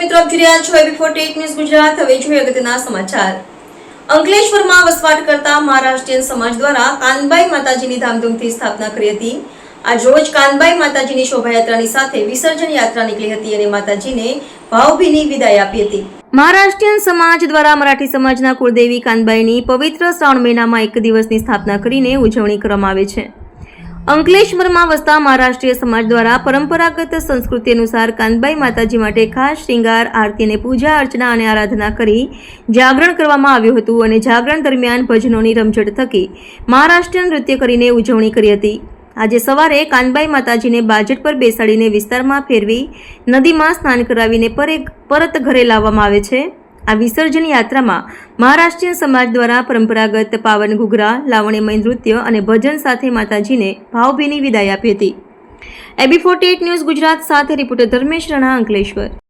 મિત્રો, આપ જોઈ રહ્યા છો એબી ફોર્ટી ન્યૂઝ ગુજરાત. હવે જોઈએ અગત્યના સમાચાર. અંકલેશ્વરમાં વસવાટ કરતા મહારાષ્ટ્રીયન સમાજ દ્વારા કાનબાઈ માતાજીની ધામધૂમથી સ્થાપના કરી હતી. આજ રોજ કાનબાઈ માતાજીની શોભાયાત્રાની સાથે વિસર્જન યાત્રા નીકળી હતી અને માતાજીને ભાવભીની વિદાય આપી હતી. મહારાષ્ટ્રીયન સમાજ દ્વારા મરાઠી સમાજના કુળદેવી કાનબાઈની પવિત્ર શ્રાવણ મહિનામાં એક દિવસની સ્થાપના કરીને ઉજવણી કરવામાં આવે છે. અંકલેશ્વરમાં વસતા મહારાષ્ટ્રીય સમાજ દ્વારા પરંપરાગત સંસ્કૃતિ અનુસાર કાનબાઈ માતાજી માટે ખાસ શ્રૃંગાર આરતી અને પૂજા અર્ચના અને આરાધના કરી જાગરણ કરવામાં આવ્યું હતું અને જાગરણ દરમિયાન ભજનોની રમઝટ થકી મહારાષ્ટ્રીય નૃત્ય કરીને ઉજવણી કરી હતી. આજે સવારે કાનબાઈ માતાજીને બાજટ પર બેસાડીને વિસ્તારમાં ફેરવી નદીમાં સ્નાન કરાવીને પરે પરત ઘરે લાવવામાં આવે છે. આ વિસર્જન યાત્રામાં મહારાષ્ટ્રીયન સમાજ દ્વારા પરંપરાગત પાવન, ઘૂઘરા લાવણીમય નૃત્ય અને ભજન સાથે માતાજીને ભાવભીની વિદાય આપી હતી. એબી ફોર્ટી ન્યૂઝ ગુજરાત સાથે રિપોર્ટર ધર્મેશ રણા અંકલેશ્વર.